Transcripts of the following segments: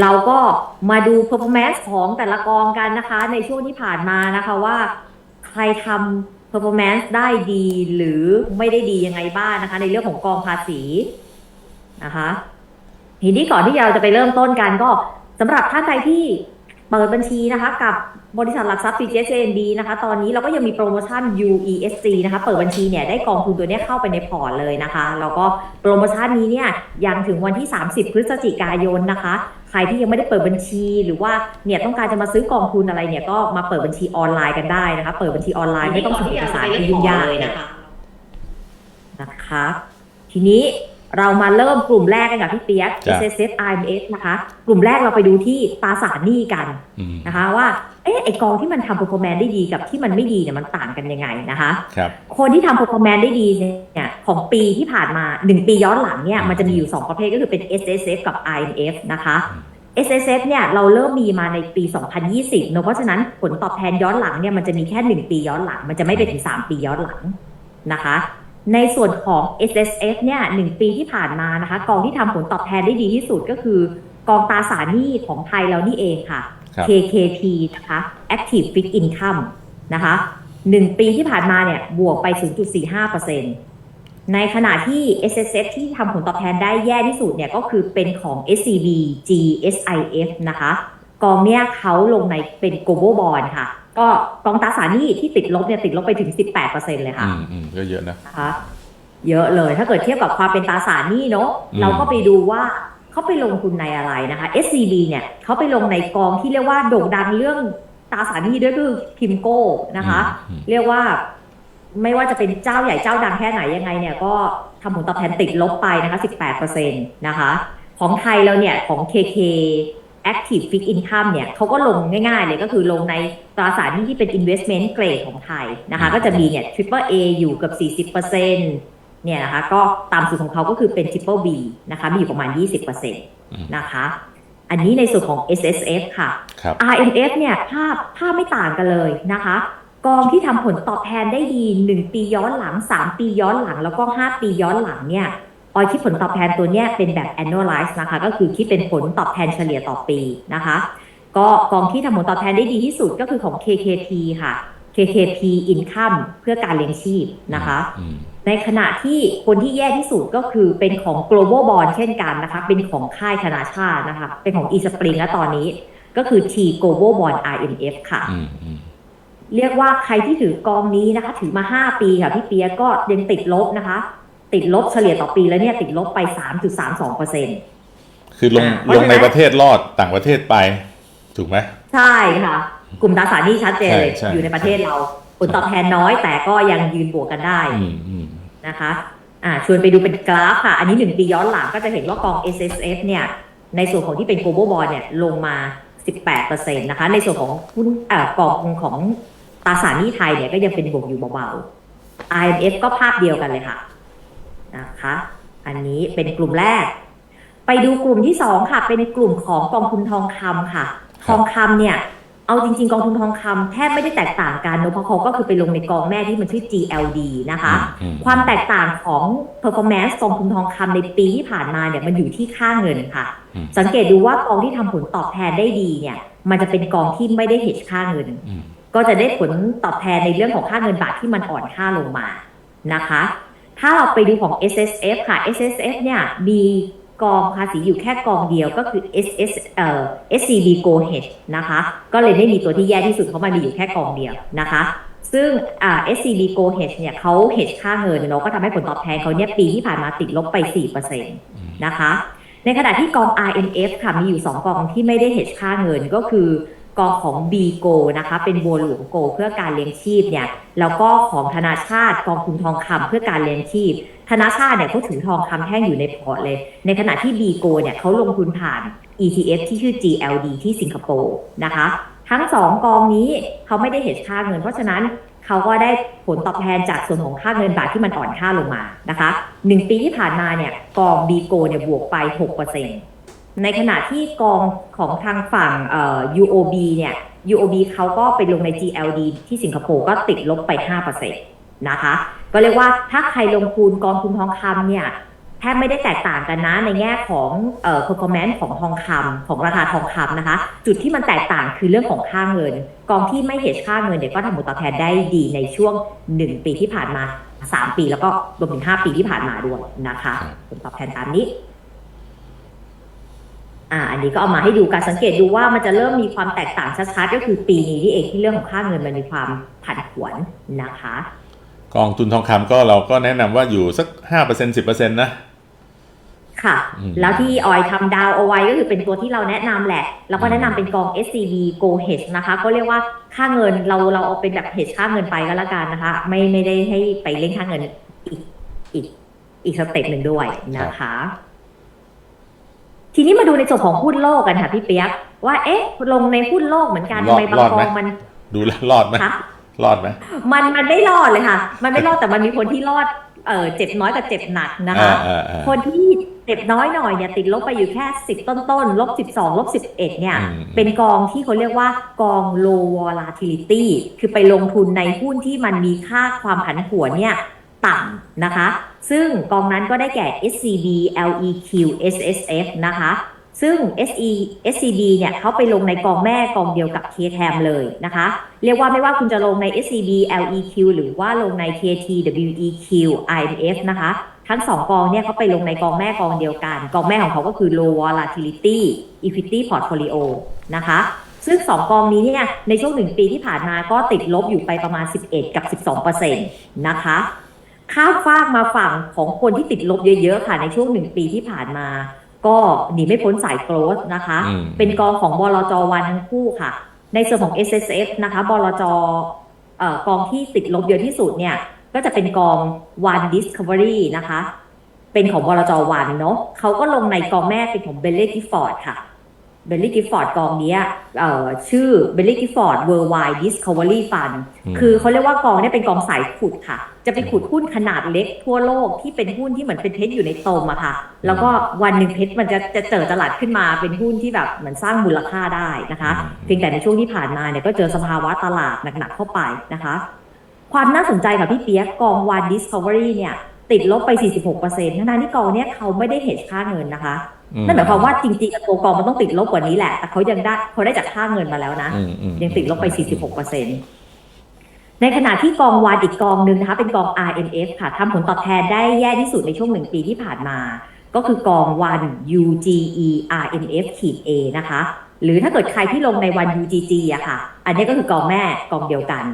เราก็มาดู performance ของแต่ละกองกันนะคะ ในช่วงที่ผ่านมานะคะว่าใครทำ performance ได้ดีหรือไม่ได้ดียังไงบ้างนะคะ ในเรื่องของกองภาษีนะคะทีนี้ก่อนที่เราจะไปเริ่มต้นกันก็สำหรับท่านใดที่ เปิดบัญชีนะคะกับบริษัทหลักทรัพย์ CGSNB นะคะ ตอนนี้เราก็ยังมีโปรโมชั่น UESC นะคะ เปิดบัญชีเนี่ยได้กองทุนตัวเนี้ยเข้าไปในพอร์ตเลยนะคะ แล้วก็โปรโมชั่นนี้เนี่ยยังถึงวันที่ 30 พฤศจิกายนนะคะ ใครที่ยังไม่ได้เปิดบัญชีหรือว่าเนี่ยต้องการจะมาซื้อกองทุนอะไรเนี่ยก็มาเปิดบัญชีออนไลน์กันได้นะคะ เปิดบัญชีออนไลน์ไม่ต้องส่งเอกสารที่ยุ่งยากเลยนะคะนะคะ ทีนี้ เรามาเริ่มกลุ่มแรกกันกับพี่เปียกจ้ะ S S S I M S นะคะ กลุ่มแรกเราไปดูที่ตราสารหนี้กันอืมนะคะ ว่าเอ๊ะไอกองที่มันทำ performance ได้ดีกับที่มันไม่ดีเนี่ยมันต่างกันยังไงนะคะครับคนที่ทำ performance ได้ดีเนี่ยของปีที่ผ่านมา 1 ปีย้อนหลังเนี่ยมันจะมีอยู่ 2 ประเภทก็คือเป็น S S F กับ I M F นะคะ S S F เนี่ยเราเริ่มมีมาในปี 2020เนอะเพราะฉะนั้นผลตอบแทนย้อนหลังเนี่ยมันจะมีแค่ 1 ปีย้อนหลัง มันจะไม่ไปถึง 3 ปีย้อนหลังนะคะ ในส่วนของ S S F เนี่ยหนึ่งปีที่ผ่านมานะคะ กองที่ทำผลตอบแทนได้ดีที่สุดก็คือกองตราสารหนี้ของไทยเรานี่เองค่ะครับ KKP นะคะ Active Fixed Income นะคะหนึ่งปีที่ผ่านมาเนี่ยบวกไป 0.45%ในขณะที่ S S F ที่ทำผลตอบแทนได้แย่ที่สุดเนี่ยก็คือเป็นของ SCB GSIF นะคะ กองเนี่ยเขาลงในเป็น global bond ค่ะ ก็กองตราสารหนี้ที่ติดลบเนี่ยติดลบไปถึง 18%เลยค่ะอืมอืมก็เยอะนะ นะคะเยอะเลยถ้าเกิดเทียบกับความเป็นตราสารหนี้เนาะอืม เราก็ไปดูว่าเขาไปลงทุนในอะไรนะคะ SCB เนี่ยเขาไปลงในกองที่เรียกว่าโด่งดังเรื่องตราสารหนี้ด้วยคือพิมโก้นะคะ อืมเรียกว่าไม่ว่าจะเป็นเจ้าใหญ่เจ้าดังแค่ไหนยังไงเนี่ยก็ทำผลตอบแทนติดลบไปนะคะ 18%นะคะ ของไทยเราเนี่ยของ KK Active Fixed Income เนี่ยเขาก็ลงง่ายๆเลยก็คือลงในตราสารหนี้ที่เป็น investment grade ของไทยนะคะก็จะมีเนี่ย triple A อยู่กับ 40%เนี่ยนะคะก็ตามสูตรของเขาก็คือเป็น triple B นะคะมีอยู่ประมาณ 20%อืมนะคะอันนี้ในส่วนของ S S F ค่ะครับ RMF เนี่ยภาพภาพไม่ต่างกันเลยนะคะ กองที่ทำผลตอบแทนได้ดี 1 ปีย้อนหลัง 3 ปีย้อนหลัง แล้วก็ 5 ปีย้อนหลังเนี่ย ออยคิดผลตอบแทนตัวเนี้ยเป็นแบบ annualize นะคะ ก็คือคิดเป็นผลตอบแทนเฉลี่ยต่อปีนะคะ ก็กองที่ทำผลตอบแทนได้ดีที่สุดก็คือของ KKP ค่ะ KKP Income เพื่อการเลี้ยงชีพนะคะอืมในขณะที่คนที่แย่ที่สุดก็คือเป็นของ global bond เช่นกันนะคะ เป็นของค่ายธนาชาตินะคะ เป็นของ eSpring และตอนนี้ก็คือ T global bond IMF ค่ะอืมอืมเรียกว่าใครที่ถือกองนี้นะคะ ถือมา 5 ปีค่ะพี่เปียก็ยังติดลบนะคะ ติดลบเฉลี่ยต่อปีแล้วเนี่ยติดลบไป 3.32เปอร์เซ็นคือลงอ่าลงในประเทศรอดต่างประเทศไป ถูกไหมใช่ค่ะ กลุ่มตราสารหนี้ชัดเจนเลยใช่ใช่อยู่ในประเทศเรา ผลตอบแทนน้อยแต่ก็ยังยืนบวกกันได้อืมอืมนะคะอ่าชวนไปดูเป็นกราฟค่ะ อันนี้หนึ่งปีย้อนหลังก็จะเห็นว่ากอง S S F เนี่ย ในส่วนของที่เป็น global bond เนี่ยลงมา 18%นะคะ ในส่วนของหุ้นเอ่อกองของตราสารหนี้ไทยเนี่ยก็ยังเป็นบวกอยู่เบาๆ I M F ก็ภาพเดียวกันเลยค่ะ นะคะ อันนี้เป็นกลุ่มแรก ไปดูกลุ่มที่สองค่ะ เป็นกลุ่มของกองทุนทองคำค่ะ ทองคำเนี่ยเอาจริงๆ กองทุนทองคำแทบไม่ได้แตกต่างกันเนอะเพราะเขาก็คือไปลงในกองแม่ที่มันชื่อ GLD นะคะอืมความแตกต่างของ performance กองทุนทองคำในปีที่ผ่านมาเนี่ยมันอยู่ที่ค่าเงินค่ะอืมสังเกตดูว่ากองที่ทำผลตอบแทนได้ดีเนี่ย มันจะเป็นกองที่ไม่ได้ hedge ค่าเงินอืมก็จะได้ผลตอบแทนในเรื่องของค่าเงินบาทที่มันอ่อนค่าลงมานะคะ ถ้าเราไปดูของ S S F ค่ะ S S F เนี่ยมีกองภาษีอยู่แค่กองเดียวก็คือ S S เอ่อ S C B Go Hedge นะคะ ก็เลยไม่มีตัวที่แย่ที่สุดเพราะมันมีอยู่แค่กองเดียวนะคะ ซึ่งอ่า S C B Go Hedge เนี่ยเขา hedge ค่าเงินเนาะก็ทำให้ผลตอบแทนเขาเนี่ยปีที่ผ่านมาติดลบไป 4%นะคะ ในขณะที่กอง IMF ค่ะมีอยู่ 2 กองที่ไม่ได้ hedge ค่าเงินก็คือ กองของ B Go นะคะเป็นบัวหลวงโกเพื่อการเลี้ยงชีพเนี่ยแล้วก็ของธนาชาติกองทุนทองคำเพื่อการเลี้ยงชีพ ธนาชาติเนี่ยเขาถือทองคำแท่งอยู่ในพอร์ตเลย ในขณะที่ B Go เนี่ยเขาลงทุนผ่าน ETF ที่ชื่อ GLD ที่สิงคโปร์นะคะ ทั้งสองกองนี้เขาไม่ได้เห็นค่าเงิน เพราะฉะนั้นเขาก็ได้ผลตอบแทนจากส่วนของค่าเงินบาทที่มันอ่อนค่าลงมานะคะหนึ่งปีที่ผ่านมาเนี่ยกอง B Go เนี่ยบวกไป6% ในขณะที่กองของทางฝั่งเอ่อ UOB เนี่ย UOB เขาก็ไปลงใน GLD ที่สิงคโปร์ก็ติดลบไป 5%นะคะ ก็เรียกว่าถ้าใครลงทุนกองทุนทองคำเนี่ยแทบไม่ได้แตกต่างกันนะในแง่ของเอ่อ performance ของทองคำของราคาทองคำนะคะ จุดที่มันแตกต่างคือเรื่องของค่าเงิน กองที่ไม่เห็นค่าเงินเนี่ยก็ทำผลตอบแทนได้ดีในช่วง 1 ปีที่ผ่านมา 3 ปีแล้วก็รวมถึง 5 ปีที่ผ่านมาด้วยนะคะครับผลตอบแทนตามนี้ อ่าอันนี้ก็เอามาให้ดูการสังเกตดูว่ามันจะเริ่มมีความแตกต่างชัดๆก็คือปีนี้นี่เองที่เรื่องของค่าเงินมันมีความผันผวนนะคะ กองทุนทองคำก็เราก็แนะนำว่าอยู่สักห้าเปอร์เซ็นสิบเปอร์เซ็นต์นะค่ะอืมแล้วที่ออยทำดาวเอาไว้ก็คือเป็นตัวที่เราแนะนำแหละ แล้วก็แนะนำเป็นกอง SCB Go Hedge นะคะ ก็เรียกว่าค่าเงินเราเราเอาเป็นแบบ hedge ค่าเงินไปก็แล้วกันนะคะ ไม่ไม่ได้ให้ไปเล่นค่าเงินอีกอีกอีกสเต็ปหนึ่งด้วยนะคะ ทีนี้มาดูในส่วนของหุ้นโลกกันค่ะพี่เปียกว่าเอ๊ะ ลงในหุ้นโลกเหมือนกันรอดทำไมบางรอดกไหมองมัน ดูแลวรอดไหมคะรอดไหมมันมันไม่รอดเลยค่ะ มันไม่รอดแต่มันมีคนที่รอดเออเจ็บน้อยกับเจ็บหนักนะคะอ่าอ่าอ่าคนที่เจ็บน้อยหน่อยเนี่ยติดลบไปอยู่แค่สิบต้นต้นๆลบสิบสองลบสิบเอ็ดเนี่ยอืมเป็นกองที่เขาเรียกว่ากอง low volatility คือไปลงทุนในหุ้นที่มันมีค่าความผันผวนเนี่ย ต่ำนะคะ ซึ่งกองนั้นก็ได้แก่ SCB LEQ SSF นะคะ ซึ่ง SE SCB เนี่ยเขาไปลงในกองแม่กองเดียวกับ KTM เลยนะคะ เรียกว่าไม่ว่าคุณจะลงใน SCB LEQ หรือว่าลงใน KT WEQ IMF นะคะ ทั้งสองกองเนี่ยเขาไปลงในกองแม่กองเดียวกัน กองแม่ของเขาก็คือ low volatility equity portfolio นะคะซึ่งสองกองนี้เนี่ยในช่วงหนึ่งปีที่ผ่านมาก็ติดลบอยู่ไปประมาณ 11 กับ 12%นะคะ ข้ามฟากมาฝั่งของคนที่ติดลบเยอะๆค่ะในช่วงหนึ่งปีที่ผ่านมา ก็หนีไม่พ้นสายโกรธนะคะอืมเป็นกองของบลจวันทั้งคู่ค่ะ ในส่วนของ S S F นะคะบลจเอ่อกองที่ติดลบเยอะที่สุดเนี่ย ก็จะเป็นกอง One Discovery นะคะ เป็นของบลจวันเนาะเขาก็ลงในกองแม่เป็นของ b e l l y Gifford ค่ะ b e l l y Gifford กองเนี้ยเอ่อชื่อ b e l l y Gifford Worldwide Discovery Fund อืมคือเขาเรียกว่ากองเนี่ยเป็นกองสายขุดค่ะ จะไปขุดหุ้นขนาดเล็กทั่วโลกที่เป็นหุ้นที่เหมือนเป็นเพชรอยู่ในตมอะค่ะ แล้วก็วันหนึ่งเพชรมันจะจะเจอตลาดขึ้นมาเป็นหุ้นที่แบบเหมือนสร้างมูลค่าได้นะคะอืมเพียงแต่ในช่วงที่ผ่านมาเนี่ยก็เจอสภาวะตลาดหนักๆเข้าไปนะคะ ความน่าสนใจค่ะพี่เปียกกองวัน Discovery เนี่ย ติดลบไป 46%ทั้งนั้นที่กองเนี่ยเขาไม่ได้เห็นค่าเงินนะคะอืนั่นหมายความว่าจริงๆอะตัวกองมันต้องติดลบกว่านี้แหละ แต่เขายังได้เขาได้จากค่าเงินมาแล้วนะอืมอืมยังติดลบไป 46%ในขณะที่กองวานอีกกองหนึ่งนะคะ เป็นกอง RMF ค่ะทำผลตอบแทนได้แย่ที่สุดในช่วงหนึ่งปีที่ผ่านมา ก็คือกองวัน UGE RMF ขีด A นะคะ หรือถ้าเกิดใครที่ลงในวัน UGG อะค่ะ อันนี้ก็คือกองแม่กองเดียวกัน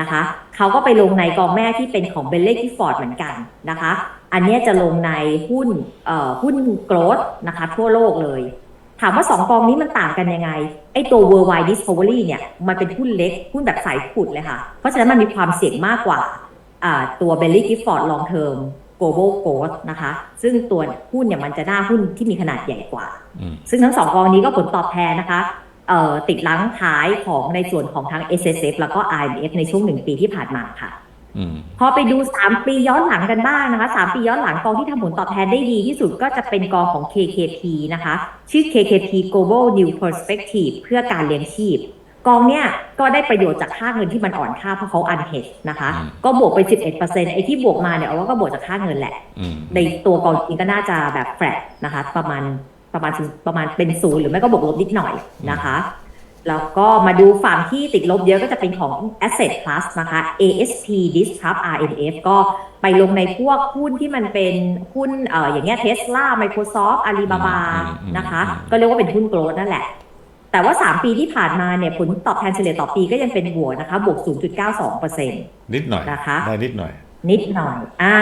นะคะเขาก็ไปลงในกองแม่ที่เป็นของเบลเล่ที่ฟอร์ดเหมือนกันนะคะ อันเนี้ยจะลงในหุ้นเอ่อหุ้นโกลดนะคะทั่วโลกเลย ถามว่าสองกองนี้มันต่างกันยังไง ไอ้ตัว Worldwide Discovery เนี่ยมันเป็นหุ้นเล็ก หุ้นแบบสายขุดเลยค่ะ เพราะฉะนั้นมันมีความเสี่ยงมากกว่าอ่าตัว Belly Gifford Long Term Global Growth นะคะ ซึ่งตัวหุ้นเนี่ยมันจะหน้าหุ้นที่มีขนาดใหญ่กว่าอืมซึ่งทั้งสองกองนี้ก็ผลตอบแทนนะคะเอ่อ ติดหลังท้ายของในส่วนของทั้ง S S F แล้วก็ I M F ในช่วงหนึ่งปีที่ผ่านมาค่ะอืมพอไปดู 3 ปีย้อนหลังกันบ้างนะคะ 3 ปีย้อนหลังกองที่ทำผลตอบแทนได้ดีที่สุดก็จะเป็นกองของ KKP นะคะ ชื่อ KKP Global New Perspective เพื่อการเลี้ยงชีพ กองเนี้ยก็ได้ประโยชน์จากค่าเงินที่มันอ่อนค่าเพราะเขา unhedged นะคะอืมก็บวกไป 11%ไอ้ที่บวกมาเนี่ยเอาว่าก็บวกจากค่าเงินแหละอืมในตัวกองจริงก็น่าจะแบบแฟลตนะคะ ประมาณ ประมาณประมาณเป็นศูนย์หรือไม่ก็บวกลบนิดหน่อยนะคะ แล้วก็มาดูฝั่งที่ติดลบเยอะก็จะเป็นของ Asset Plus นะคะ ASP Disrupt RMF ก็ไปลงในพวกหุ้นที่มันเป็นหุ้นเอ่ออย่างเงี้ย Tesla Microsoft Alibaba อืมอืมนะคะอืมก็เรียกว่าเป็นหุ้นโกลด์นั่นแหละแต่ว่า 3 ปีที่ผ่านมาเนี่ยผลตอบแทนเฉลี่ยต่อปีก็ยังเป็นบวกนะคะ บวก 0.92%นิดหน่อยนะคะ ได้นิดหน่อย นิดหน่อย อ่า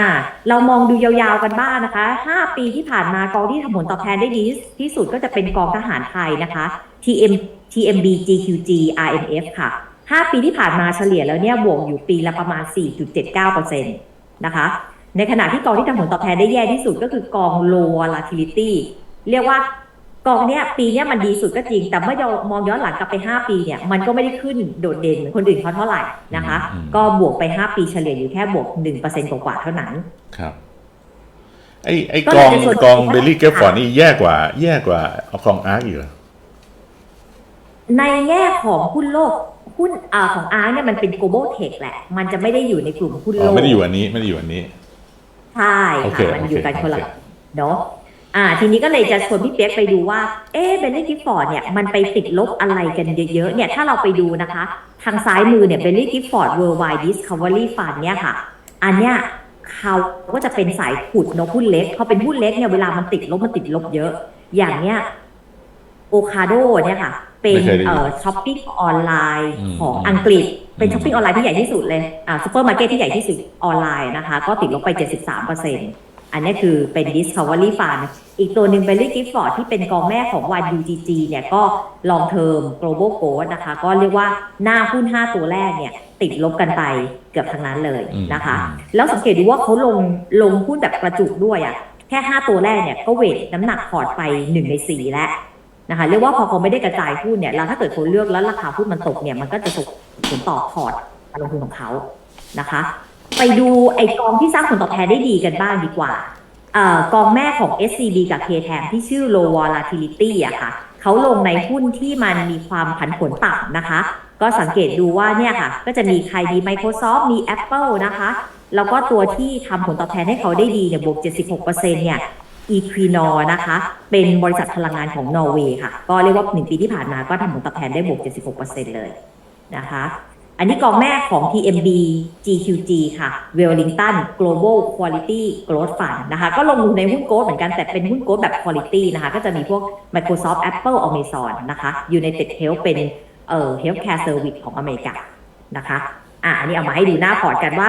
เรามองดูยาวๆกันบ้างนะคะ 5 ปีที่ผ่านมากองที่ทำผลตอบแทนได้ดีที่สุดก็จะเป็นกองทหารไทยนะคะ TM TMB GQG RMF ค่ะ 5 ปีที่ผ่านมาเฉลี่ยแล้วเนี่ยบวกอยู่ปีละประมาณ 4.79%นะคะ ในขณะที่กองที่ทำผลตอบแทนได้แย่ที่สุดก็คือกอง low volatility เรียกว่า กองเนี้ยปีเนี้ยมันดีสุดก็จริง แต่เมื่อมองย้อนหลังกลับไป 5 ปีเนี่ยมันก็ไม่ได้ขึ้นโดดเด่นเหมือนคนอื่นเขาเท่าไหร่นะคะอืมก็บวกไป 5 ปีเฉลี่ยอยู่แค่บวก1%กว่าๆเท่านั้นครับไอ้ไอ้ก็กเลยองเป็นส่วนกองที่เบลลี่เกฟฟอร์ดนี่แย่กว่า แย่กว่าเอากองอาร์คอีกเหรอในแง่ของหุ้นโลกหุ้นอ่าของอาร์เนี่ยมันเป็น global tech แหละ มันจะไม่ได้อยู่ในกลุ่มหุ้นอ๋โลอกไม่ได้อยู่อันนี้ไม่ได้อยู่อันนี้ใช่โอเคค่ะมันอยู่กันคนละโอเคเนาะ อ่า ทีนี้ก็เลยจะชวนพี่เปียกไปดูว่า เอ๊ะเบลลี่กิฟฟอร์ดเนี่ยมันไปติดลบอะไรกันเยอะๆ เนี่ยถ้าเราไปดูนะคะ ทางซ้ายมือเนี่ยเบลลี่กิฟฟอร์ด Worldwide Discovery Fund เนี่ยค่ะ อันเนี้ยเขาก็จะเป็นสายขุดเนอะหุ้นเล็กพอเป็นหุ้นเล็กเนี่ยเวลามันติดลบมันติดลบเยอะ อย่างเนี้ยโอคาโดเนี่ยค่ะ เป็นไม่เคยได้ยินเอ่อช้อปปิ้งออนไลน์อืมของอังกฤษ เป็นช้อปปิ้งออนไลน์ที่ใหญ่ที่สุดเลยอ่าซูเปอร์มาร์เก็ตที่ใหญ่ที่สุดออนไลน์นะคะ ก็ติดลบไป 73%อัน นี้คือเป็น Discovery Fund อีกตัวหนึ่งเป็น Gift Ford ที่เป็นกองแม่ของ 1UGG เนี่ยก็ long term global growth นะคะ ก็เรียกว่าหน้าหุ้น 5 ตัวแรกเนี่ย ติดลบกันไปเกือบทั้งนั้นเลยนะคะ แล้วสังเกตดูว่าเขาลงลงหุ้นแบบกระจุกด้วยอะ่ะแค่ 5 ตัวแรกเนี่ยก็เวทน้ำหนักพอร์ตไป 1 ใน 4 แล้วนะคะเรียกว่าพอเขาไม่ได้กระจายหุ้นเนี่ยแล้วถ้าเกิดเขาเลือกแล้วราคาหุ้นมันตกเนี่ยมันก็จะส่งผลต่อพอร์ตการลงทุนของเขานะคะ ไปดูไอกองที่สร้างผลตอบแทนได้ดีกันบ้างดีกว่าออกองแม่ของ SCB กับ KTM ที่ชื่อ Low Volatility อะค่ะเขาลงในหุ้นที่มันมีความผันผวนต่ำนะคะ ก็สังเกตดูว่าเนี่ยค่ะ ก็จะมีใครมี Microsoft มี Apple นะคะ แล้วก็ตัวที่ทำผลตอบแทนให้เขาได้ดีเนี่ยบวก 76%เนี่ย Equinor นะคะ เป็นบริษัทพลังงานของนอร์เวย์ค่ะ ก็เรียกว่าหนึ่งปีที่ผ่านมาก็ทำผลตอบแทนได้บวก 76%เลยนะคะ อันนี้กองแม่ของ TMB GQG ค่ะ Wellington Global Quality Growth Fund นะคะ ก็ลงทุนในหุ้นโกลด์เหมือนกันแต่เป็นหุ้นโกลด์แบบ Quality นะคะ ก็จะมีพวก Microsoft Apple Amazon นะคะ United Health เป็นเอ่อ Healthcare Service ของอเมริกานะคะอะอันนี้เอามาให้ดูหน้าพอร์ตกันว่า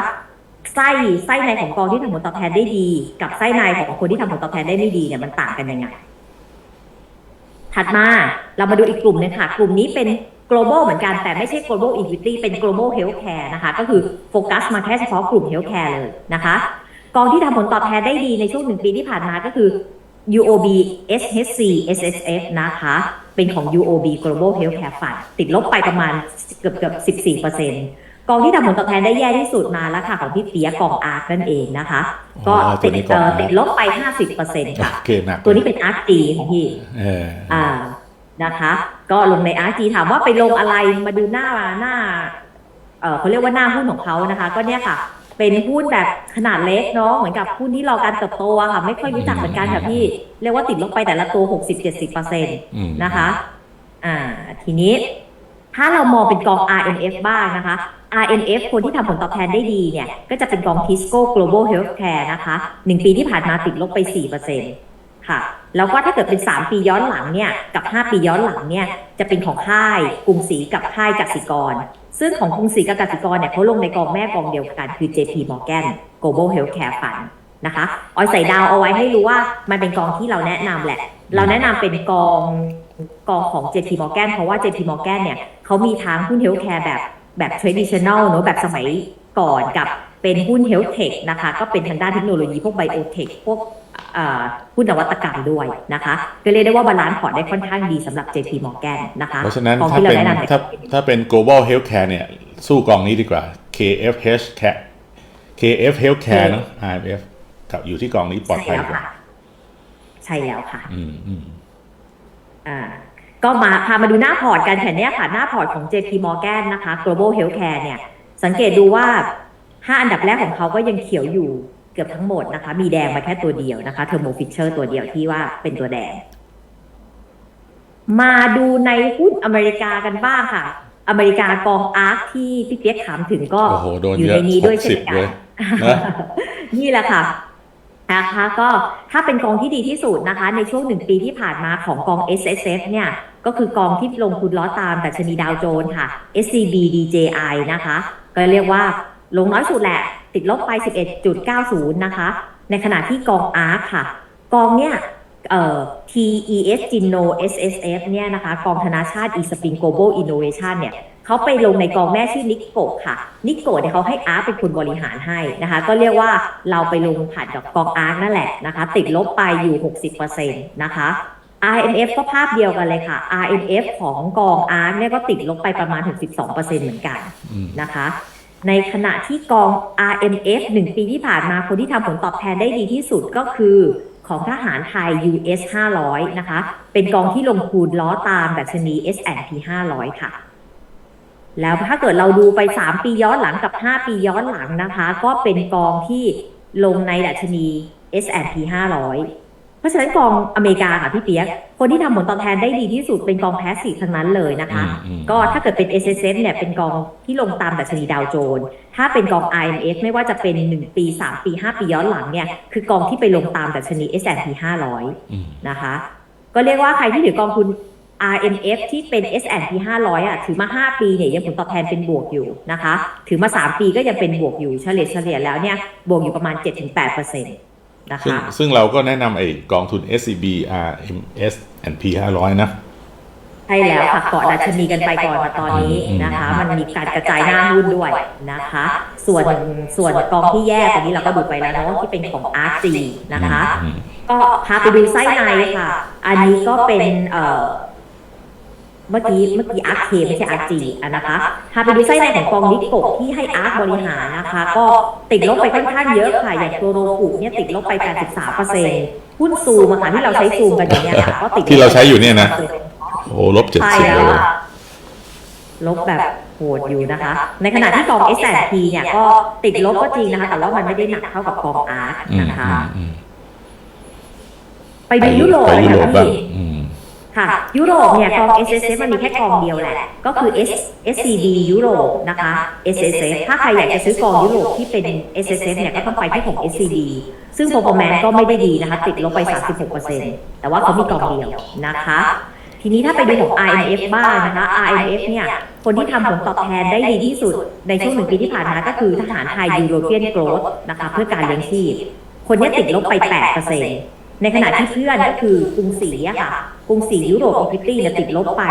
ไส้ไส้ในของกองที่ทำผลตอบแทนได้ดี กับไส้ในของคนที่ทำผลตอบแทนได้ไม่ดีเนี่ยมันต่างกันยังไงถัดมาเรามาดูอีกกลุ่มหนึงค่ะ กลุ่มนี้เป็น global เหมือนกันแต่ไม่ใช่ global equity เป็น global healthcare นะคะ ก็คือโฟกัสมาแค่เฉพาะกลุ่ม healthcare เลยนะคะ กองที่ทำผลตอบแทนได้ดีในช่วงหนึ่งปีที่ผ่านมาก็คือ UOB SHC SSF นะคะ เป็นของ UOB Global Healthcare Fund ติดลบไปประมาณเกือบเกือบ14%กองที่ทำผลตอบแทนได้แย่ที่สุดมาแล้วค่ะของพี่เปียกองอาร์คนั่นเองนะคะ ก็อ๋อตัติวดนี้ก่อนเอ่อนะติดลบไป 50%ค่ะโอเคหนักตัวนี้เป็นอาร์คจีของพี่เอออ่า นะคะ ก็ลงในอาร์จีถามว่าไปลงอะไรมาดูหน้าหน้าเออเขาเรียกว่าหน้าหุ้นของเขานะคะ ก็เนี่ยค่ะ เป็นหุ้นแบบขนาดเล็กเนาะเหมือนกับหุ้นที่รอการเติบโตอะค่ะ ไม่ค่อยรู้จักเหมือนกันค่ะพี่ เรียกว่าติดลบไปแต่ละตัว60-70%เจ็ดสิบเปอร์เซ็นต์นะคะ อ่า ทีนี้ถ้าเรามองเป็นกอง RNF บ้างนะคะ RNF คนที่ทำผลตอบแทนได้ดีเนี่ย ก็จะเป็นกอง Tisco Global Healthcare นะคะหนึ่งปีที่ผ่านมาติดลบไป 4% ค่ะ แล้วก็ถ้าเกิดเป็น 3 ปีย้อนหลังเนี่ยกับ 5 ปีย้อนหลังเนี่ยจะเป็นของค่ายกรุงศรีกับค่ายกสิกร ซึ่งของกรุงศรีกับกสิกรเนี่ยเขาลงในกองแม่กองเดียวกันคือ JP Morgan Global Healthcare Fund นะคะออยใส่ดาวเอาไว้ให้รู้ว่ามันเป็นกองที่เราแนะนำแหละ เราแนะนำเป็นกองกองของ JP Morgan เพราะว่า JP Morgan เนี่ยเขามีทั้งหุ้น healthcare แบบแบบ traditional เนอะแบบสมัยก่อนกับเป็นหุ้น health tech นะคะ ก็เป็นทางด้านเทคโนโลยีพวก biotech พวก หุ้นนวัตกรรมด้วยนะคะก็เรียกได้ว่าบาลานซ์พอร์ตได้ค่อนข้างดีสำหรับ JP Morgan นะคะเพราะฉะนั้นกองถ้าที่เราเป็นแนะนำเนี่ยถ้าถ้าเป็น global healthcare เนี่ย สู้กองนี้ดีกว่า KFH Care KF Healthcare เนอะ IMF กับอยู่ที่กองนี้ปลอดใช่ภัยแล้กวว่าค่ะใช่แล้วค่ะ อืมอืมอ่าก็มาพามาดูหน้าพอร์ตกันแค่เนี้ยค่ะ หน้าพอร์ตของ JP Morgan นะคะ Global Healthcare เนี่ย สังเกตดูว่า 5 อันดับแรกของเขาก็ยังเขียวอยู่ เกือบทั้งหมดนะคะ มีแดงมาแค่ตัวเดียวนะคะ Thermo Fisher ตัวเดียวที่ว่าเป็นตัวแดง มาดูในหุ้นอเมริกากันบ้างค่ะ อเมริกากองอาร์คที่พี่เปียกถามถึงก็โอ้โหโดนอยู่เยในอะนี้หด้วยกเช่สินบกัเลนยนะนี่แหละค่ะนะคะก็ถ้าเป็นกองที่ดีที่สุดนะคะ ในช่วงหนึ่งปีที่ผ่านมาของกอง S S F เนี่ยก็คือกองที่ลงทุนล้อตามแต่ชนีดาวโจนส์ค่ะ S C B D J I นะคะ ก็เรียกว่า ลงน้อยสุดแหละ ติดลบไป 11.90 นะคะ ในขณะที่กอง ARK ค่ะ กองเนี่ยเอ่อ T E S Gino S S F เนี่ยนะคะ กองธนาชาติ e s p r i n g Global Innovation เนี่ยเขาไปลงในกองแม่ชื่อนิโกะค่ะ นิโกะเนี่ยเขาให้อาร์เป็นคนบริหารให้นะคะ ก็เรียกว่าเราไปลงผ่านกับกองอาร์นั่นแหละนะคะ ติดลบไปอยู่ 60%นะคะ RNF ก็ภาพเดียวกันเลยค่ะ RNF ของกองอาร์เนี่ยก็ติดลบไปประมาณ 62%เหมือนกันอืมนะคะ ในขณะที่กอง RMF 1 ปีที่ผ่านมาคนที่ทำผลตอบแทนได้ดีที่สุดก็คือของทหารไทย US 500 นะคะ เป็นกองที่ลงทุนล้อตามดัชนี S&P 500 ค่ะ แล้วถ้าเกิดเราดูไป 3 ปีย้อนหลังกับ 5 ปีย้อนหลังนะคะ ก็เป็นกองที่ลงในดัชนี S&P 500 ราะฉะนั้นกองอเมริกาค่ะพี่เปียก คนที่ทำผลตอบแทนได้ดีที่สุดเป็นกองแพสซีฟทั้งนั้นเลยนะคะอืมอืมก็ถ้าเกิดเป็น S S F เนี่ยเป็นกองที่ลงตามดัชนีดาวโจนส์ถ้าเป็นกอง I M F ไม่ว่าจะเป็น 1 ปี 3 ปี 5 ปีย้อนหลังเนี่ยคือกองที่ไปลงตามดัชนี S P 500อืมนะคะ ก็เรียกว่าใครที่ถือกองทุน RMF ที่เป็น S&P 500 อะ ถือมา 5 ปีเนี่ยยังผลตอบแทนเป็นบวกอยู่นะคะ ถือมา 3 ปีก็ยังเป็นบวกอยู่เฉลี่ยเฉลี่ยแล้วเนี่ยบวกอยู่ประมาณ 7-8%นะ ซึ่งคะ ซึ่งเราก็แนะนำไอ้กองทุน SCB RMS and P 500 นะใช่แล้วค่ะเกาะดัชนีกันไปก่อนมาตอนนี้นะคะ มันมีการกระจายหน้าหุ้นด้วยนะคะ ส่วนส่วนกองที่แยกตรงนี้เราก็ดูไปแล้วเนาะที่เป็นของ RG นะคะอืมก็พาไปดูไส้ในค่ะ อันนี้ก็เป็นเอ่อ เมื่อกี้เมื่อกี้อาร์เคไม่ใช่อาร์จีอะนะคะพาไปดูไส้ในของกองนิโกะที่ให้อาร์คบริหารนะคะ ก็ติดลบไปค่อนข้างเยอะค่ะ อย่างตัวโรกุเนี่ยติดลบไป 83เปอร์เซ็นต์หุ้นซูมอะค่ะที่เราใช้ซูมกันอย่างเงี้ยค่ะก็ติดลบที่เราใช้อยู่เนี่ยนะ โอ้ลบเจ็ดใช่สิบแล้วเลยอะลบแบบโหดอยู่นะคะ ในขณะที่กอง S&P เนี่ยก็ติดลบก็จริงนะคะ แต่ว่ามันไม่ได้หนักเท่ากับกองอาร์คอืมนะคะอืมอืมไปดูยุโรปไปเลยยุโรปค่ะบ้าง พี่อืม ค่ะยุโรปเนี่ยกอง S S F มันมีแค่กองเดียวแหละ ก็คือ S S C B ยุโรปนะคะ S S F ถ้าใครอยากจะซื้อกองยุโรปที่เป็น S S F เนี่ยก็ต้องไปที่ของ S C B ซึ่ง performance ก็ไม่ได้ดีนะคะ ติดลบไป 36%แต่ว่าเขามีกองเดียวนะคะ ทีนี้ถ้าไปดูของ I M F บ้างนะคะ I M F เนี่ยคนที่ทำผลตอบแทนได้ดีที่สุดในช่วงหนึ่งปีที่ผ่านมาก็คือทหารไทยยูโรเปียนโกรดนะคะเพื่อการเลี้ยงชีพคนนี้ติดลบไป 8% ในขณะที่เพื่อนก็คือกรุงศรีอะค่ะ กรุงศรียุโรปอีควิตี้เนี่ยติดลบไป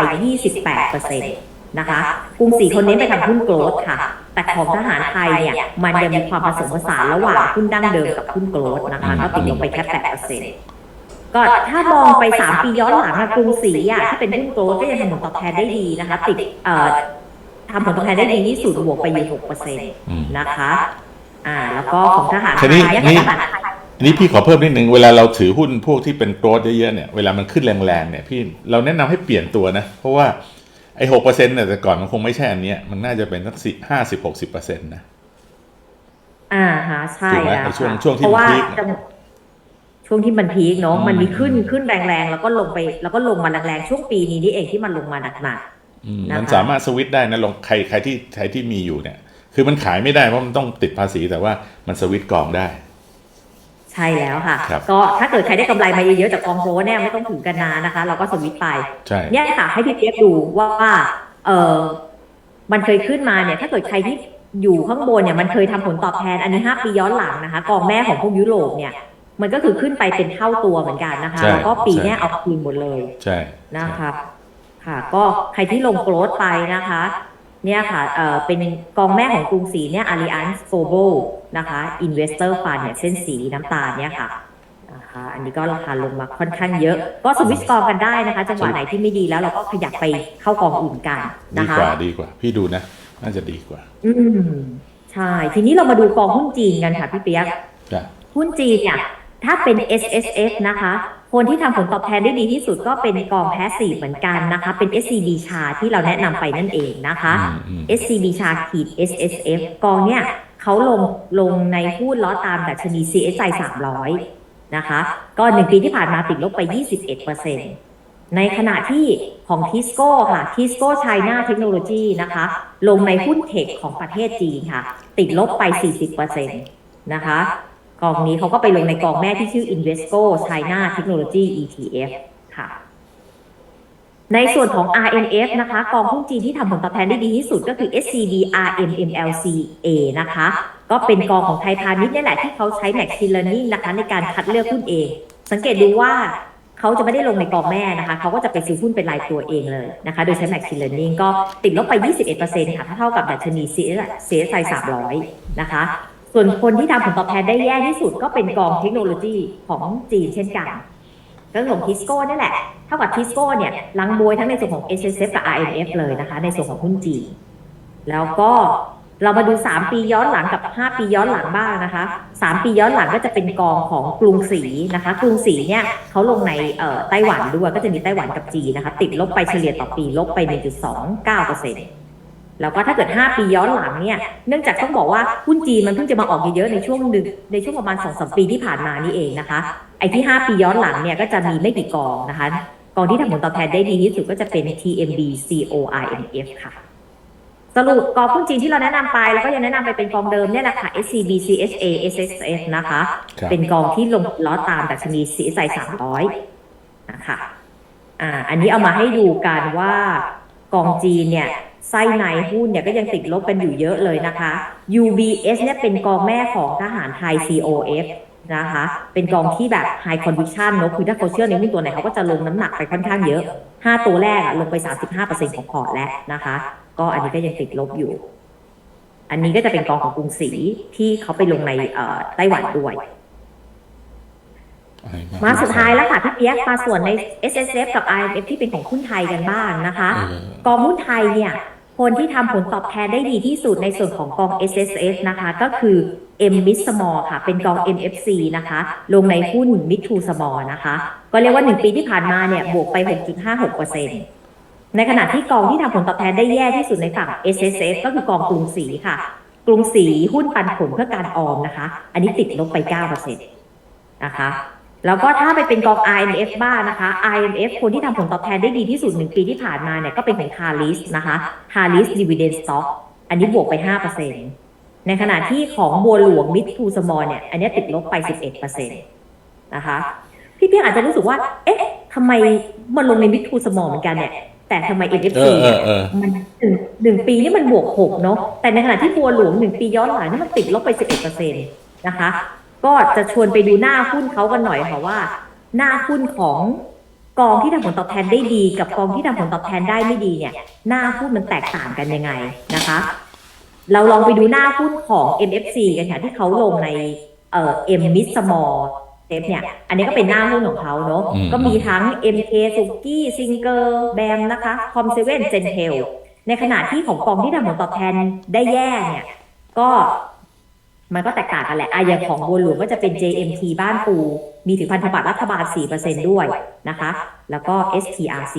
28%นะคะ กรุงศรีคนเน้นไปทำหุ้นโกรดค่ะ แต่ของทหารไทยเนี่ยมันยังมีความผสมผสานระหว่างหุ้นดั้งเดิมกับหุ้นโกรดนะคะก็ติดลบไปแค่8%ก็ถ้ามองไป 3 ปีย้อนหลังอะกรุงศรีอะที่เป็นหุ้นโกรดก็ยังทำผลตอบแทนได้ดีนะคะ ติดเอ่อทำผลตอบแทนได้ดีที่สุดบวกไปอยู่6%อืมนะคะ อ่า แล้วก็ของทหารไททีนี้ยเนี่ยนี่ทหารไทย อันนี้พี่ขอเพิ่มนิดนึงเวลาเราถือหุ้นพวกที่เป็นโกรดเยอะๆเนี่ยเวลามันขึ้นแรงๆเนี่ยพี่เราแนะนำให้เปลี่ยนตัวนะ เพราะว่าไอ้หกเปอร์เซ็นต์เนี่ยแต่ก่อนมันคงไม่ใช่อันเนี้ยมันน่าจะเป็นสักสิห้าสิบหกสิบเปอร์เซ็นต์นะอ่าฮะใช่ถูกไหมแล้วในช่วงค่ะช่วงที่เพราะว่ามันพีคจังช่วงที่มันพีคเนาะอืมมันมีขึ้นขึ้นแรงๆแล้วก็ลงไป แล้วก็ลงมาแรงๆช่วงปีนี้นี่เองที่มันลงมาหนักอืมนะคะมันสามารถสวิตช์ได้นะลองใครใครที่ใครที่มีอยู่เนี่ย คือมันขายไม่ได้เพราะมันต้องติดภาษีแต่ว่ามันสวิตช์กองได้ๆ ใช่แล้วค่ะ ครับ ก็ถ้าเกิดใครได้กำไรมาเยอะๆจากกองโรเนี่ยไม่ต้องถือกันนานนะคะ เราก็สวิตช์ไป ใช่ เนี่ยค่ะให้พี่เปียกดูว่าเออมันเคยขึ้นมาเนี่ย ถ้าเกิดใครที่อยู่ข้างบนเนี่ยมันเคยทำผลตอบแทนอันนี้ห้าปีย้อนหลังนะคะ กองแม่ของพวกยุโรปเนี่ย มันก็คือขึ้นไปเป็นเท่าตัวเหมือนกันนะคะแล้วก็ปีเนี้ยเอาคืนหมดเลยใช่นะคะ ค่ะ ก็ใครที่ลงโกรดไปนะคะ เนี่ยค่ะเอ่อเป็นกองแม่ของกรุงศรีเนี่ย Allianz Global นะคะ Investor Fund เนี่ยเส้นสีน้ำตาลเนี่ยค่ะนะคะอันนี้ก็ราคาลงมาค่อนข้างเยอะ ก็สวิตช์กองกันได้นะคะ จังหวะไหนที่ไม่ดีแล้วเราก็ขยับไปเข้ากองอื่นกันดีนะคะกว่าดีกว่า พี่ดูนะ น่าจะดีกว่าอืมใช่ทีนี้เรามาดูกองหุ้นจีนกันค่ะพี่เปียก จ้ะหุ้นจีนเนี่ยถ้าเป็น S S F นะคะ คนที่ทำผลตอบแทนได้ดีที่สุดก็เป็นกองแพสซีฟเหมือนกันนะคะ เป็น S C B ชาที่เราแนะนำไปนั่นเองนะคะ อืมอืม S C B ชาขีด S S F กองเนี่ย เขาลงลงในหุ้นล้อตามดัชนี C S I 300 นะคะ ก็หนึ่งปีที่ผ่านมาติดลบไป 21%ในขณะที่ของทิสโก้ค่ะทิสโก้ China Technology นะคะ ลงในหุ้นเทคของประเทศจีนค่ะ ติดลบไป 40%นะคะ กองนี้เขาก็ไปลงในกองแม่ที่ชื่อ Invesco China Technology ETF ค่ะ ในส่วนของ RMF นะคะกองหุ้นจีนที่ทำผลตอบแทนได้ดีที่สุดก็คือ SCB RMMLCA นะคะ ก็เป็นกองของไทยพาณิชย์นี่แหละที่เขาใช้ Machine Learning นะคะในการคัดเลือกหุ้นเอง สังเกตดูว่าเขาจะไม่ได้ลงในกองแม่นะคะเขาก็จะไปซื้อหุ้นเป็นรายตัวเองเลยนะคะ โดยใช้ Machine Learning ก็ติดลบไป 21%ค่ะถ้าเท่ากับดัชนี CSI 300 นะคะ ส่วนคนที่ทำผลตอบแทนได้แย่ที่สุดก็เป็นกองเทคโนโลยีของจีนเช่นกัน ก็คือของทิสโก้นั่แหละ เท่ากับทิสโก้เนี่ยลังบวยทั้งในส่วนของ s s f กับ IMF เลยนะคะ ในส่วนของหุ้นจีนแล้วก็เรามาดู 3 ปีย้อนหลังกับ 5 ปีย้อนหลังบ้างนะคะ 3 ปีย้อนหลังก็จะเป็นกองของกรุงศรีนะคะ กรุงศรีเนี่ยเขาลงในเอ่อไต้หวันด้วยก็จะมีไต้หวันกับจีนนะคะ ติดลบไปเฉลี่ยต่อปีลบไป 1.29%แล้วก็ถ้าเกิด 5 ปีย้อนหลังเนี่ย เนื่องจากต้องบอกว่าหุ้นจีนมันเพิ่งจะมาออกเยอะๆในช่วงหนึ่งในช่วงประมาณ2อสปีที่ผ่านมานี่เองนะคะ ไอ้ที่ 5 ปีย้อนหลังเนี่ยก็จะมีไม่กี่กองนะคะ กองที่ทำผลตอบแทนได้ดีที่สุดก็จะเป็น TMB CORMF ค่ะ สรุปกองหุ้นจีนที่เราแนะนำไป แล้วก็ยังแนะนำไปเป็นกองเดิมเนี่ยแหละค่ะ SCB CHA SSF นะคะครับเป็นกองที่ลงล้อตามดัชนี CSI 300 นะคะอ่าอันนี้เอามาให้ดูกันว่ากองจีนเนี่ยไส้ในหุ้นเนี่ยก็ยังติดลบกันอยู่เยอะเลยนะคะ UBS เนี่ยเป็นกองแม่ของทหารไทย COF นะคะ เป็นกองที่แบบ high conviction เนอะคือถ้าเขาเชื่อในหุ้นตัวไหนเขาก็จะลงน้ำหนักไปค่อนข้างเยอะ 5 ตัวแรกอะลงไป 35%ของพอร์ตแล้วนะคะ ก็อันนี้ก็ยังติดลบอยู่ อันนี้ก็จะเป็นกองของกรุงศรีที่เขาไปลงในเอ่อไต้หวันด้วยมาสุดท้ายแล้วค่ะพี่เปียกมาส่วนใน S S F กับ I M F ที่เป็นของหุ้นไทยกันบ้างนะคะ เออกองหุ้นไทยเนี่ย คนที่ทำผลตอบแทนได้ดีที่สุดในส่วนของกอง S S F นะคะ ก็คือ M Mid Small ค่ะ เป็นกอง M F C นะคะ ลงในหุ้น Mid to Small นะคะ ก็เรียกว่า 1 ปีที่ผ่านมาเนี่ย บวกไป 6.56%ในขณะที่กองที่ทำผลตอบแทนได้แย่ที่สุดในฝั่ง S S F ก็คือกองกรุงศรีค่ะ กรุงศรีหุ้นปันผลเพื่อการออมนะคะ อันนี้ติดลบไป 9%นะคะ แล้วก็ถ้าไปเป็นกอง IMF บ้างนะคะ IMF คนที่ทำผลตอบแทนได้ดีที่สุดหนึ่งปีที่ผ่านมาเนี่ยก็เป็นของ Talis นะคะ Talis Dividend Stock อันนี้บวกไป 5% ในขณะที่ของบัวหลวง Mid to Small เนี่ย อันนี้ติดลบไป 11%นะคะ พี่เพียงอาจจะรู้สึกว่า เอ๊ะทำไมมันลงใน Mid to Small เหมือนกันเนี่ย แต่ทำไมเอ NFC อเอเนี่อยเออมันหนึ่งหนึ่งปีนี่มันบวกหกเนาะ แต่ในขณะที่บัวหลวงหนึ่งปีย้อนหลังนี่มันติดลบไปสิบเอ็ดเปอร์เซ็นต์นะคะ ก็จะชวนไปดูหน้าหุ้นเขากันหน่อยค่ะว่า หน้าหุ้นของกองที่ทำผลตอบแทนได้ดี กับกองที่ทำผลตอบแทนได้ไม่ดีเนี่ย หน้าหุ้นมันแตกต่างกันยังไงนะคะ เราลองไปดูหน้าหุ้นของ MFC กันค่ะที่เขาลงในเอ่อ M Mid Small เซฟเนี่ย อันนี้ก็เป็นหน้าหุ้นของเขาเนาะอืมก็มีทั้ง MK สุกี้ซิงเกอร์แบมนะคะ คอมเซเว่นเจนเทล ในขณะที่ของกองที่ทำผลตอบแทนได้แย่เนี่ย ก็มันก็แตกต่างกันแหละอะอย่างของบัวหลวงก็จะเป็น JMT บ้านปู มีถือพันธบัตรรัฐบาล 4%ด้วยนะคะ แล้วก็ STRC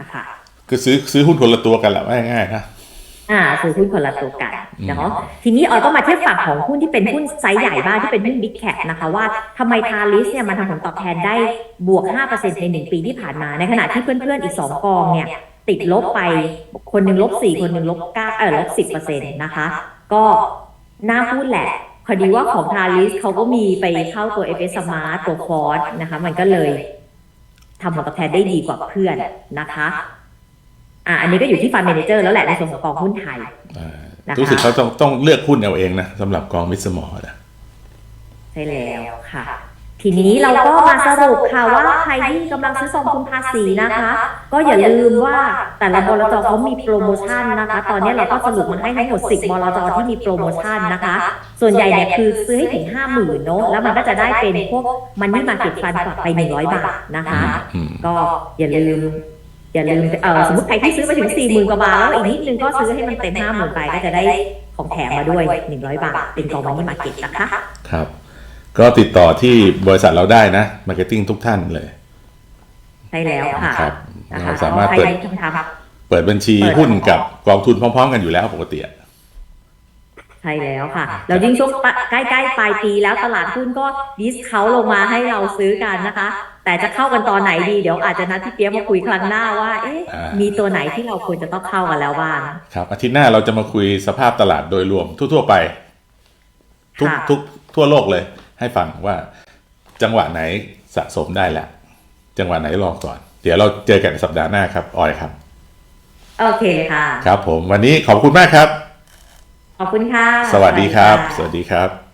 นะคะ คือซื้อซื้อหุ้นคนละตัวกันแหละว่าง่ายๆนะ อ่าซื้อหุ้นคนละตัวกันอืมเนาะทีนี้ออยก็มาเทียบฝั่งของหุ้นที่เป็นหุ้นไซส์ใหญ่บ้างที่เป็นหุ้นบิ๊กแคปนะคะว่าทำไมทาริสเนี่ยมันทำผลตอบแทนได้บวก 5%ใน 1 ปีที่ผ่านมาในขณะที่เพื่อนๆอีก 2 กองเนี่ยติดลบไปคนหนึ่งลบ 4 คนหนึ่งลบ9เออลบ 10%นะคะ ก็น่าพูดแหละพอดีว่าของทาริสเขาก็มีไปเข้าตัว FS Smart ตัวฟอร์นะคะ มันก็เลยทำผลตอบแทนได้ดีกว่าเพื่อนนะคะ อ่าอันนี้ก็อยู่ที่ฟันเมนเจอร์แล้วแหละในส่วนของกองหุ้นไทยอ่านะคะรู้สึกเขาต้องต้องเลือกหุ้นเอาเองนะสำหรับกองมิสมอนะใช่แล้วค่ะ ทีนี้เราก็มาสรุปค่ะว่าใครที่กำลังซื้อซองทุนภาษีนะคะ ก็อย่าลืมว่าแต่ละบลจเขามีโปรโมชั่นนะคะ ตอนนี้เราก็สรุปมาให้ทั้งหมด10บลจที่มีโปรโมชั่นนะคะ ส่วนใหญ่เนี่ยคือซื้อให้ถึง5 0,000เนอะแล้วมันก็จะได้เป็นพวกมันนี่มาเก็ตฟันกลับไป100บาทนะคะอืมก็อย่าลืม อย่าลืมเออสมมติใครที่ซื้อไปถึง4 0,000กว่าบาทแล้วอีกนิดนึงก็ซื้อให้มันเต็ม5 0,000ไปก็จะได้ของแถมมาด้วย 100 บาท เป็นกองมันนี่มาเก็ตนะคะครับ ก็ติดต่อที่บริษัทเราได้นะมาร์เก็ตติ้งทุกท่านเลยใช่แล้วค่ะครับนะคะเราสามารถใครเปิดมีคำถามเปิดบัญชีเปิดหุ้นกับกองทุนพร้อม ๆ กันอยู่แล้วปกติอะใช่แล้วค่ะ แล้วยิ่งช่วงปะใกล้ๆปลายปีแล้วตลาดหุ้นก็ดิสเขาลงมาให้เราซื้อกันนะคะ แต่จะเข้ากันตอนไหนดีเดี๋ยวอาจจะนัดพี่เปียกมาคุยครั้งหน้าว่าเอ๊ะอ่ามีมีตัวไหนที่เราควรจะต้องเข้ากันแล้วบ้างครับอาทิตย์หน้าเราจะมาคุยสภาพตลาดโดยรวมทั่วๆไป ทุกค่ะทุกทั่วโลกเลย ให้ฟังว่าจังหวะไหนสะสมได้แล้วจังหวะไหนรอก่อน เดี๋ยวเราเจอกันสัปดาห์หน้าครับออยครับ โอเคค่ะ ครับผมวันนี้ขอบคุณมากครับ ขอบคุณค่ะ สวัสดีครับ สวัสดีครับ